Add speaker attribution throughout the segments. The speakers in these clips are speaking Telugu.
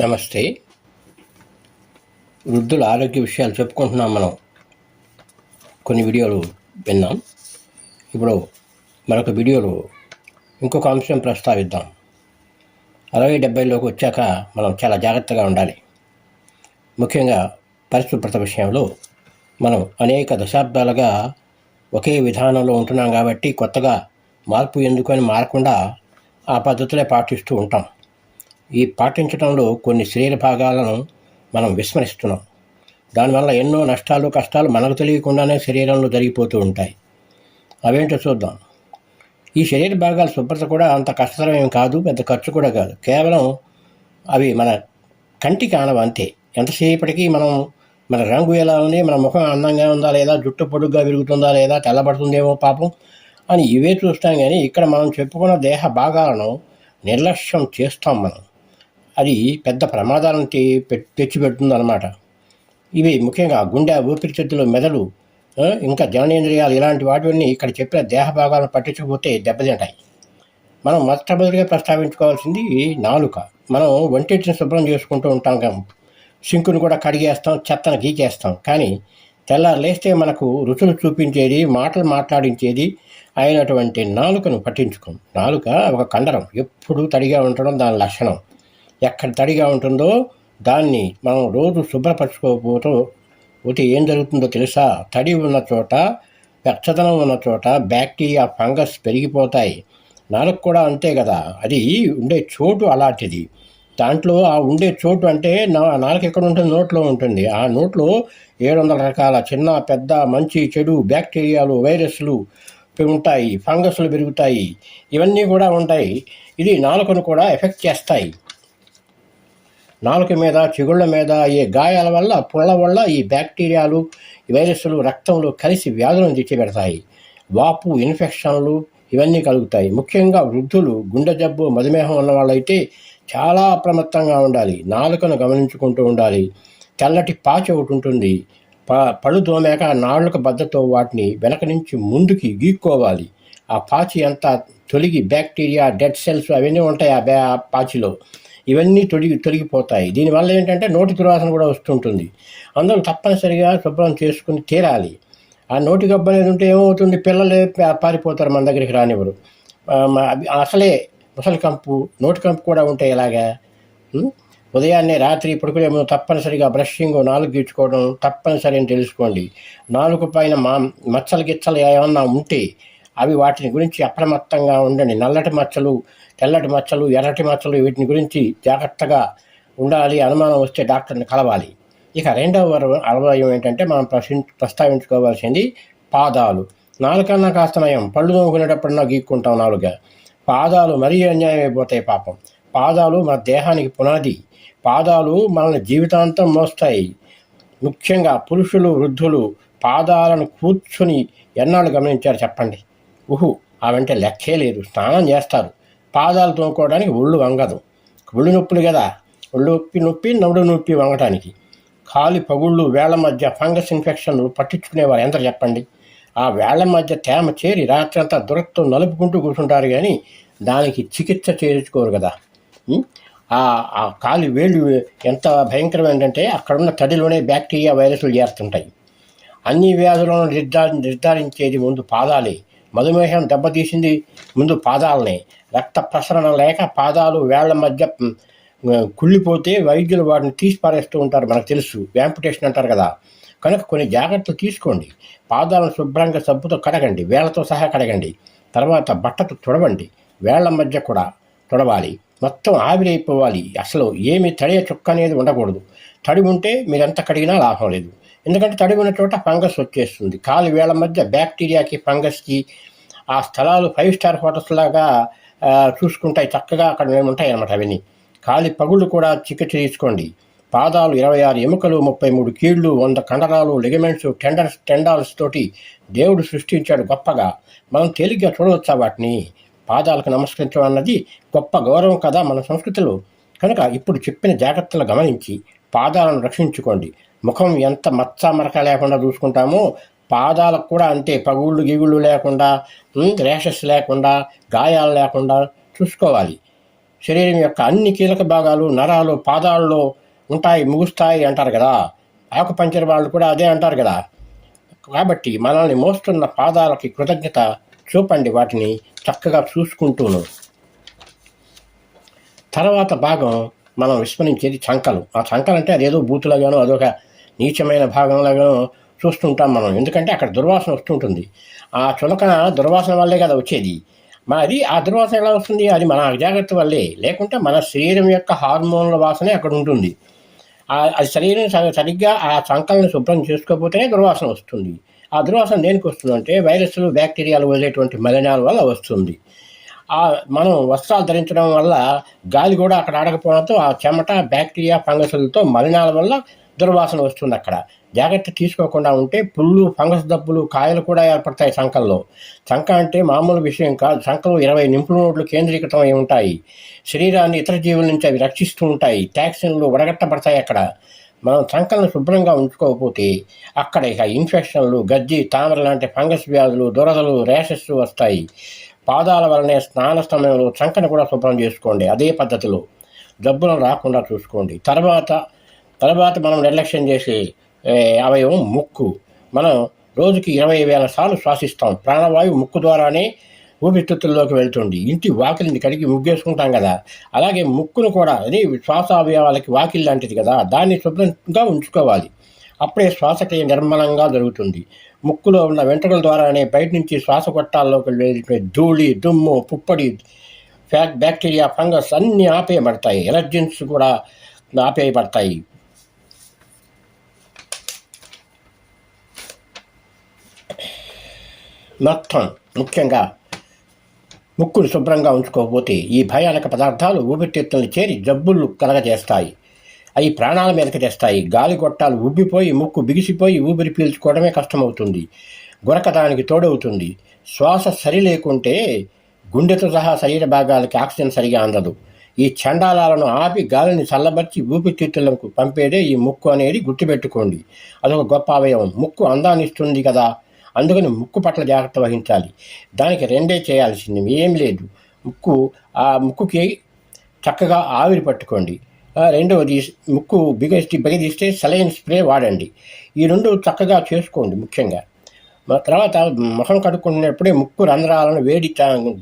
Speaker 1: నమస్తే. వృద్ధుల ఆరోగ్య విషయాలు చెప్పుకుంటున్నాం మనం. కొన్ని వీడియోలు విన్నాం. ఇప్పుడు మరొక వీడియోలో ఇంకొక అంశం ప్రస్తావిద్దాం. అరవై డెబ్బైలోకి వచ్చాక మనం చాలా జాగ్రత్తగా ఉండాలి. ముఖ్యంగా పరిశుభ్రత విషయంలో మనం అనేక దశాబ్దాలుగా ఒకే విధానంలో ఉంటున్నాం కాబట్టి కొత్తగా మార్పు ఎందుకు అని మారకుండా ఆ పద్ధతులే పాటిస్తూ ఉంటాం. ఈ పాటించడంలో కొన్ని శరీర భాగాలను మనం విస్మరిస్తున్నాం. దానివల్ల ఎన్నో నష్టాలు కష్టాలు మనకు తెలియకుండానే శరీరంలో జరిగిపోతూ ఉంటాయి. అవేంటో చూద్దాం. ఈ శరీర భాగాల శుభ్రత కూడా అంత కష్టతరం ఏం కాదు పెద్ద ఖర్చు కూడా కాదు. కేవలం అవి మన కంటికి ఆనవ అంతే. ఎంతసేపటికి మనం మన రంగు ఎలా ఉంది మన ముఖం అందంగా ఉందా లేదా జుట్టు పొడుగ్గా విరుగుతుందా లేదా తెల్లబడుతుందేమో పాపం అని ఇవే చూస్తాం కానీ ఇక్కడ మనం చెప్పుకున్న దేహ భాగాలను నిర్లక్ష్యం చేస్తాం మనం. అది పెద్ద ప్రమాదాలను తెచ్చిపెడుతుంది అనమాట ఇవి ముఖ్యంగా గుండె ఊపిరితిత్తులు మెదడు ఇంకా జననేంద్రియాలు ఇలాంటి వాటివన్నీ ఇక్కడ చెప్పిన దేహ భాగాలను పట్టించకపోతే దెబ్బతింటాయి. మనం మొట్టమొదటిగా ప్రస్తావించుకోవాల్సింది నాలుక. మనం వంటింటిని శుభ్రం చేసుకుంటూ ఉంటాం కదా సింకును కూడా కడిగేస్తాం చెత్తను గీకేస్తాం. కానీ తెల్లారు లేస్తే మనకు రుచులు చూపించేది మాటలు మాట్లాడించేది అయినటువంటి నాలుకను పట్టించుకోం. నాలుక ఒక కండరం. ఎప్పుడు తడిగా ఉండడం దాని లక్షణం. ఎక్కడ తడిగా ఉంటుందో దాన్ని మనం రోజు శుభ్రపరచుకోకపోతే ఒకటి ఏం జరుగుతుందో తెలుసా? తడి ఉన్న చోట వెచ్చదనం ఉన్న చోట బ్యాక్టీరియా ఫంగస్ పెరిగిపోతాయి. నాలుగు కూడా అంతే కదా? అది ఉండే చోటు అలాంటిది. దాంట్లో ఆ ఉండే చోటు అంటే నా నాలుగు ఎక్కడ ఉంటుంది నోట్లో ఉంటుంది. ఆ నోట్లో ఏడు వందల రకాల చిన్న పెద్ద మంచి చెడు బ్యాక్టీరియాలు వైరస్లు ఉంటాయి. ఫంగస్లు పెరుగుతాయి. ఇవన్నీ కూడా ఉంటాయి. ఇది నాలుకను కూడా ఎఫెక్ట్ చేస్తాయి. నాలుక మీద చిగుళ్ళ మీద అయ్యే గాయాల వల్ల పుళ్ళ వల్ల ఈ బ్యాక్టీరియాలు వైరస్లు రక్తంలో కలిసి వ్యాధులను తెచ్చిపెడతాయి వాపు ఇన్ఫెక్షన్లు ఇవన్నీ కలుగుతాయి. ముఖ్యంగా వృద్ధులు గుండె జబ్బు మధుమేహం ఉన్న వాళ్ళైతే చాలా అప్రమత్తంగా ఉండాలి. నాలుకను గమనించుకుంటూ ఉండాలి. తెల్లటి పాచి ఒకటి ఉంటుంది. ప పళ్ళు దోమాక నాళ్ళకు బద్దతో వాటిని వెనక నుంచి ముందుకి గీక్కోవాలి. ఆ పాచి అంతా తొలగి బ్యాక్టీరియా డెడ్ సెల్స్ అవన్నీ ఉంటాయి ఆ బ్యా పాచిలో. ఇవన్నీ తొడిగి తొలగిపోతాయి. దీనివల్ల ఏంటంటే నోటి దుర్వాసన కూడా వస్తుంటుంది. అందరూ తప్పనిసరిగా శుభ్రం చేసుకుని తీరాలి. ఆ నోటి గబ్బ అనేది ఉంటే ఏమవుతుంది? పిల్లలే పారిపోతారు మన దగ్గరికి రానివ్వరు. అసలే ముసలి కంపు నోటి కంపు కూడా ఉంటే ఇలాగా. ఉదయాన్నే రాత్రి పడుకునే ముందు తప్పనిసరిగా బ్రషింగ్ నాలుగు గీచుకోవడం తప్పనిసరి అని తెలుసుకోండి. నాలుగు పైన మా మచ్చలు గిచ్చలు ఏమన్నా ఉంటే అవి వాటిని గురించి అప్రమత్తంగా ఉండండి నల్లటి మచ్చలు తెల్లటి మచ్చలు ఎర్రటి మచ్చలు వీటిని గురించి జాగ్రత్తగా ఉండాలి అనుమానం వస్తే డాక్టర్ని కలవాలి. ఇక రెండవ వర- ఏంటంటే మనం ప్రశ్న ప్రస్తావించుకోవాల్సింది పాదాలు. నాలుకన్నా కాస్త నయం పళ్ళు తోముకునేటప్పుడన్నా గీక్కుంటాం నాలుగా పాదాలు మరీ అన్యాయం అయిపోతాయి పాపం. పాదాలు మన దేహానికి పునాది. పాదాలు మనల్ని జీవితాంతం మోస్తాయి. ముఖ్యంగా పురుషులు వృద్ధులు పాదాలను కూర్చుని ఎన్నాళ్ళు గమనించారు చెప్పండి? ఉహు వెంట లెక్కే లేదు. స్నానం చేస్తారు. పాదాలు తోముకోవడానికి ఒళ్ళు వంగదు. ఒళ్ళు నొప్పులు కదా ఒళ్ళు నొప్పి నొప్పి నవ్వుడు నొప్పి వంగటానికి. కాలి పగుళ్ళు వేళ్ళ మధ్య ఫంగస్ ఇన్ఫెక్షన్లు పట్టించుకునేవారు ఎంత చెప్పండి? ఆ వేళ్ళ మధ్య తేమ చేరి రాత్రంతా దురత్వం నలుపుకుంటూ కూర్చుంటారు కానీ దానికి చికిత్స చేయించుకోరు కదా ఆ కాలి వేళ్ళు ఎంత భయంకరం ఏంటంటే అక్కడున్న తడిలోనే బ్యాక్టీరియా వైరస్లు చేరుతుంటాయి. అన్ని వ్యాధులను నిర్ధారి నిర్ధారించేది ముందు పాదాలే. మధుమేహం దెబ్బతీసింది ముందు పాదాలని. రక్త ప్రసరణ లేక పాదాలు వేళ్ళ మధ్య కుళ్ళిపోతే వైద్యులు వాటిని తీసి పారేస్తూ ఉంటారు. మనకు తెలుసు వ్యాంపుటేషన్ అంటారు కదా. కనుక కొన్ని జాగ్రత్తలు తీసుకోండి. పాదాలను శుభ్రంగా సబ్బుతో కడగండి. వేళ్ళతో సహా కడగండి. తర్వాత బట్టతో తుడవండి. వేళ్ళ మధ్య కూడా తుడవాలి. మొత్తం ఆవిరైపోవాలి అసలు ఏమి తడియ చుక్క అనేది ఉండకూడదు. తడి ఉంటే మీరెంత కడిగినా లాభం లేదు. ఎందుకంటే తడి ఉన్న చోట ఫంగస్ వచ్చేస్తుంది. కాలు వేల మధ్య బ్యాక్టీరియాకి ఫంగస్కి ఆ స్థలాలు ఫైవ్ స్టార్ హోటల్స్ లాగా చూసుకుంటాయి. చక్కగా అక్కడ మేము ఉంటాయి అన్నమాట అవన్నీ. కాలి పగుళ్ళు కూడా చికిత్స తీసుకోండి. పాదాలు ఇరవై ఆరు ఎముకలు ముప్పై మూడు కీళ్ళు వంద కండరాలు లిగమెంట్స్ టెండర్స్ టెండాల్స్ తోటి దేవుడు సృష్టించాడు గొప్పగా. మనం తేలిగ్గా చూడవచ్చా వాటిని? పాదాలకు నమస్కరించడం అన్నది గొప్ప గౌరవం కదా మన సంస్కృతిలో. కనుక ఇప్పుడు చెప్పిన జాగ్రత్తలు గమనించి పాదాలను రక్షించుకోండి. ముఖం ఎంత మచ్చ మరక లేకుండా చూసుకుంటామో. పాదాలకు కూడా అంతే పగుళ్ళు గిగుళ్ళు లేకుండా రేషస్ లేకుండా గాయాలు లేకుండా చూసుకోవాలి. శరీరం యొక్క అన్ని కీలక భాగాలు నరాలు పాదాల్లో ఉంటాయి ముగుస్తాయి అంటారు కదా. ఆకుపంచర్ వాళ్ళు కూడా అదే అంటారు కదా. కాబట్టి మనల్ని మోస్తున్న పాదాలకి కృతజ్ఞత చూపండి వాటిని చక్కగా చూసుకుంటూను. తర్వాత భాగం మనం విస్మరించేది చంకలు. ఆ చంకలు అంటే అదేదో బూతులాగానో అదొక నీచమైన భాగంలాగానో చూస్తుంటాం మనం. ఎందుకంటే అక్కడ దుర్వాసన వస్తుంటుంది. ఆ చులకన దుర్వాసన వల్లే కదా వచ్చేది. మరి ఆ దుర్వాసన ఎలా వస్తుంది? అది మన అజాగ్రత్త వల్లే. లేకుంటే మన శరీరం యొక్క హార్మోన్ల వాసనే అక్కడ ఉంటుంది. అది శరీరం సరిగ్గా ఆ చంకలను శుభ్రం చేసుకోకపోతేనే దుర్వాసన వస్తుంది. ఆ దుర్వాసన దేనికి వస్తుందంటే వైరస్లు బ్యాక్టీరియాలు వదిలేటువంటి మలినాల వల్ల వస్తుంది. ఆ మనం వస్త్రాలు ధరించడం వల్ల గాలి కూడా అక్కడ ఆడకపోవడంతో ఆ చెమట బ్యాక్టీరియా ఫంగస్లతో మలినాల వల్ల దుర్వాసన వస్తుంది అక్కడ. జాగ్రత్త తీసుకోకుండా ఉంటే పుళ్ళు ఫంగస్ దప్పులు కాయలు కూడా ఏర్పడతాయి సంకల్లో సంక అంటే మామూలు విషయం కాదు. సంకలు ఇరవై నింపుడు నోట్లు కేంద్రీకృతం అయి ఉంటాయి. శరీరాన్ని ఇతర జీవుల నుంచి అవి రక్షిస్తూ ఉంటాయి. టాక్సిన్లు వడగట్టబడతాయి అక్కడ. మనం సంకలను శుభ్రంగా ఉంచుకోకపోతే అక్కడ ఇక ఇన్ఫెక్షన్లు గజ్జి తామర లాంటి ఫంగస్ వ్యాధులు దురదలు ర్యాషెస్ వస్తాయి. పాదాల వలనే స్నాన సమయంలో చంకను కూడా శుభ్రం చేసుకోండి. అదే పద్ధతిలో. జబ్బులను రాకుండా చూసుకోండి. తర్వాత తర్వాత మనం నిర్లక్ష్యం చేసే అవయవం ముక్కు. మనం రోజుకి ఇరవై వేల సార్లు శ్వాసిస్తాం. ప్రాణవాయువు ముక్కు ద్వారానే ఊపిరితిత్తుల్లోకి వెళ్తుంది. ఇంటి వాకిలిని కడిగి ముగ్గేసుకుంటాం కదా. అలాగే ముక్కును కూడా అది శ్వాస అవయవాలకి వాకిల్ లాంటిది కదా దాన్ని శుభ్రంగా ఉంచుకోవాలి. అప్పుడే శ్వాసక్రియ నిర్మలంగా జరుగుతుంది. ముక్కులో ఉన్న వెంట్రుకల ద్వారానే బయట నుంచి శ్వాస కొట్టాల్లోకి వెళ్ళే ధూళి దుమ్ము పుప్పడి బ్యాక్టీరియా ఫంగస్ అన్నీ ఆపేయబడతాయి. ఎలర్జెన్స్ కూడా ఆపేయబడతాయి. మొత్తం ముఖ్యంగా ముక్కును శుభ్రంగా ఉంచుకోకపోతే ఈ భయానక పదార్థాలు ఊపిరితిత్తులను చేరి జబ్బులు కలగజేస్తాయి. అవి ప్రాణాల మీదకి తెస్తాయి. గాలి గొట్టాలు ఉబ్బిపోయి ముక్కు బిగిసిపోయి ఊపిరి పీల్చుకోవడమే కష్టమవుతుంది. గురక దానికి తోడవుతుంది. శ్వాస సరి లేకుంటే గుండెతో సహా శరీర భాగాలకి ఆక్సిజన్ సరిగా అందదు. ఈ చండాలాలను ఆపి గాలిని చల్లబర్చి ఊపిరితిత్తులకు పంపేదే ఈ ముక్కు అనేది గుర్తుపెట్టుకోండి. అదొక గొప్ప అవయవం. ముక్కు అందాన్ని ఇస్తుంది కదా. అందుకని ముక్కు పట్ల జాగ్రత్త వహించాలి. దానికి రెండే చేయాల్సింది. ఏం లేదు. ముక్కు ఆ ముక్కుకి చక్కగా ఆవిరి పట్టుకోండి. రెండవది ముక్కు బిగస్టి బిగదీస్తే సలైన్ స్ప్రే వాడండి. ఈ రెండు చక్కగా చేసుకోండి ముఖ్యంగా. తర్వాత ముఖం కడుక్కునేప్పుడే ముక్కు రంధ్రాలను వేడి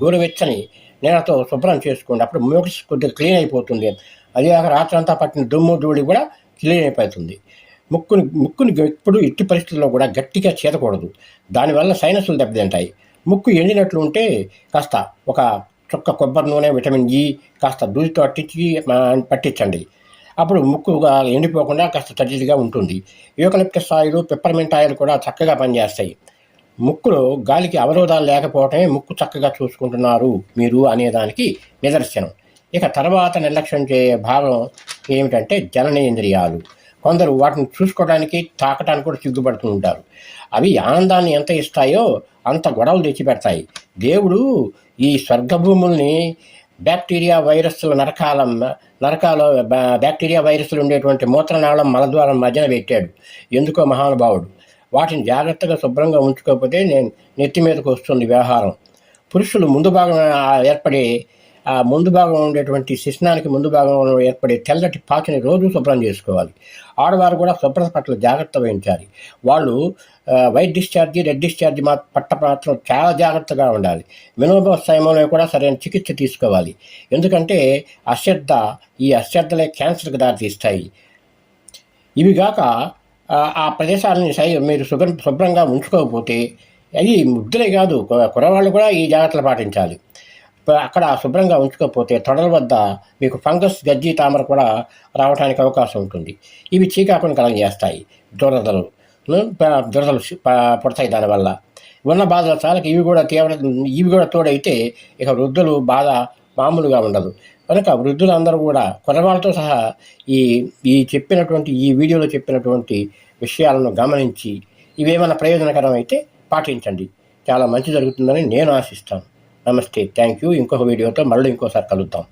Speaker 1: గోరువెచ్చని నేలతో శుభ్రం చేసుకోండి. అప్పుడు మూక్స్ కొద్దిగా క్లీన్ అయిపోతుంది. అదే రాత్రి రాత్రంతా పట్టిన దుమ్ము ధూళి కూడా క్లీన్ అయిపోతుంది. ముక్కుని ముక్కుని ఎప్పుడు ఎట్టి పరిస్థితుల్లో కూడా గట్టిగా చేతకూడదు. దానివల్ల సైనస్లు దెబ్బతింటాయి. ముక్కు ఎండినట్లు ఉంటే కాస్త ఒక చుక్క కొబ్బరి నూనె విటమిన్ ఈ కాస్త దూదితో అట్టించి పట్టించండి. అప్పుడు ముక్కుగా ఎండిపోకుండా కాస్త తడిగా ఉంటుంది. యూకలిప్టస్ ఆయిల్ పెప్పర్మెంట్ ఆయిల్ కూడా చక్కగా పనిచేస్తాయి. ముక్కులో గాలికి అవరోధాలు లేకపోవటమే ముక్కు చక్కగా చూసుకుంటున్నారు మీరు అనేదానికి నిదర్శనం. ఇక తర్వాత నిర్లక్ష్యం చేయే భాగం ఏమిటంటే జననేంద్రియాలు. కొందరు వాటిని చూసుకోవడానికి తాకటానికి కూడా సిగ్గుపడుతూ ఉంటారు. అవి ఆనందాన్ని ఎంత ఇస్తాయో అంత గొడవలు తెచ్చిపెడతాయి. దేవుడు ఈ స్వర్గభూముల్ని బ్యాక్టీరియా వైరస్ల నరకాల నరకాల బ్యాక్టీరియా వైరస్లు ఉండేటువంటి మూత్రనాళం మలద్వారం మధ్యన పెట్టాడు. ఎందుకో మహానుభావుడు. వాటిని జాగ్రత్తగా శుభ్రంగా ఉంచుకోకపోతే నేను నెత్తి మీదకు వస్తుంది వ్యవహారం. పురుషులు ముందు భాగం ఏర్పడి ఏర్పడే ఆ ముందు భాగం ఉండేటువంటి శిష్ణానికి ముందు భాగంలో ఏర్పడే తెల్లటి పాచిని రోజు శుభ్రం చేసుకోవాలి. ఆడవారు కూడా శుభ్రత పట్ల జాగ్రత్త వహించాలి. వాళ్ళు వైట్ డిశ్చార్జి రెడ్ డిశ్చార్జి మా పట్ట మాత్రం చాలా జాగ్రత్తగా ఉండాలి. వినోబ సమయంలో కూడా సరైన చికిత్స తీసుకోవాలి. ఎందుకంటే అశ్రద్ధ ఈ అశ్రద్ధలే క్యాన్సర్కి దారితీస్తాయి. ఇవి కాక ఆ, ప్రదేశాలని సై మీరు శుభ్ర శుభ్రంగా ఉంచుకోకపోతే అవి ముద్దులే కాదు. కురవాళ్ళు కూడా ఈ జాగ్రత్తలు పాటించాలి. అక్కడ శుభ్రంగా ఉంచుకోకపోతే తొడల వద్ద మీకు ఫంగస్ గజ్జి తామర కూడా రావడానికి అవకాశం ఉంటుంది. ఇవి చీకాకుని కలగజేస్తాయి. దురదలు. దురదలు పుడతాయి దానివల్ల. ఉన్న బాధల చాలకి ఇవి కూడా తీవ్ర ఇవి కూడా తోడైతే ఇక వృద్ధులు బాధ మామూలుగా ఉండదు. కనుక వృద్ధులందరూ కూడా కుర్రవాళ్ళతో సహా ఈ ఈ చెప్పినటువంటి ఈ వీడియోలో చెప్పినటువంటి విషయాలను గమనించి ఇవేమైనా ప్రయోజనకరం అయితే పాటించండి. చాలా మంచి జరుగుతుందని నేను ఆశిస్తాను. నమస్తే థ్యాంక్ యూ. ఇంకొక వీడియోతో మళ్ళీ ఇంకోసారి కలుద్దాం.